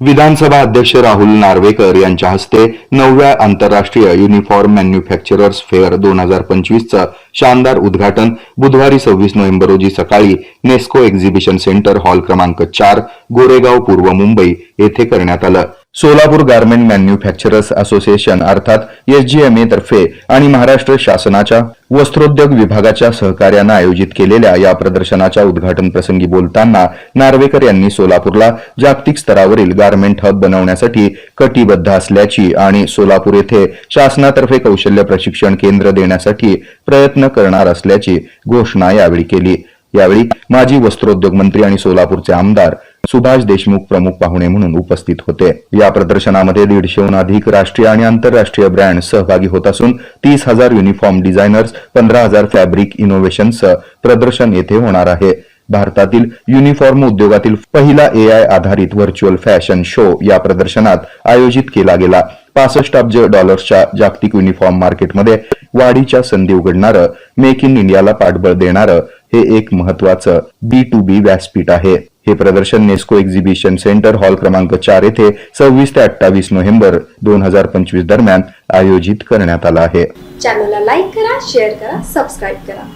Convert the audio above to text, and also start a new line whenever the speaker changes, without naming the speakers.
विधानसभा अध्यक्ष राहुल नार्वेकर यांच्या हस्ते नवव्या आंतरराष्ट्रीय युनिफॉर्म मॅन्युफॅक्चरर्स फेअर दोन हजार पंचवीसचं शानदार उद्घाटन बुधवारी सव्वीस नोव्हेंबर रोजी सकाळी नेस्को एक्झिबिशन सेंटर हॉल क्रमांक चार गोरेगाव पूर्व मुंबई येथे करण्यात आलं. सोलापूर गारमेंट मॅन्युफॅक्चरर्स असोसिएशन अर्थात एसजीएमए तर्फे आणि महाराष्ट्र शासनाच्या वस्त्रोद्योग विभागाच्या सहकार्यानं आयोजित केलेल्या या प्रदर्शनाच्या उद्घाटन प्रसंगी बोलताना नार्वेकर यांनी सोलापूरला जागतिक स्तरावरील गारमेंट हब बनवण्यासाठी कटिबद्ध असल्याची आणि सोलापूर येथे शासनातर्फे कौशल्य प्रशिक्षण केंद्र देण्यासाठी प्रयत्न करणार असल्याची घोषणा यावेळी केली. यावेळी माजी वस्त्रोद्योग मंत्री आणि सोलापूरचे आमदार सुभाष देशमुख प्रमुख पाहुणे म्हणून उपस्थित होते. या प्रदर्शनामध्ये दीडशेहून अधिक राष्ट्रीय आणि आंतरराष्ट्रीय ब्रँड सहभागी होत असून तीस हजार युनिफॉर्म डिझायनर्स पंधरा हजार फॅब्रिक इनोव्हेशनचं प्रदर्शन येथे होणार आहे. भारतातील युनिफॉर्म उद्योगातील पहिला एआय आधारित व्हर्च्युअल फॅशन शो या प्रदर्शनात आयोजित केला गेला. पासष्ट अब्ज डॉलर्सच्या जागतिक युनिफॉर्म मार्केटमध्ये वाढीच्या संधी उघडणारं मेक इन इंडियाला पाठबळ देणारं हे एक महत्वाचं बी टू बी व्यासपीठ आहे. हे प्रदर्शन नेस्को एक्झिबिशन सेंटर हॉल क्रमांक चार येथे सव्वीस ते अठ्ठावीस नोव्हेंबर दोन हजार पंचवीस दरम्यान आयोजित करण्यात आलं आहे.
चॅनलला लाईक करा शेअर करा सबस्क्राईब करा.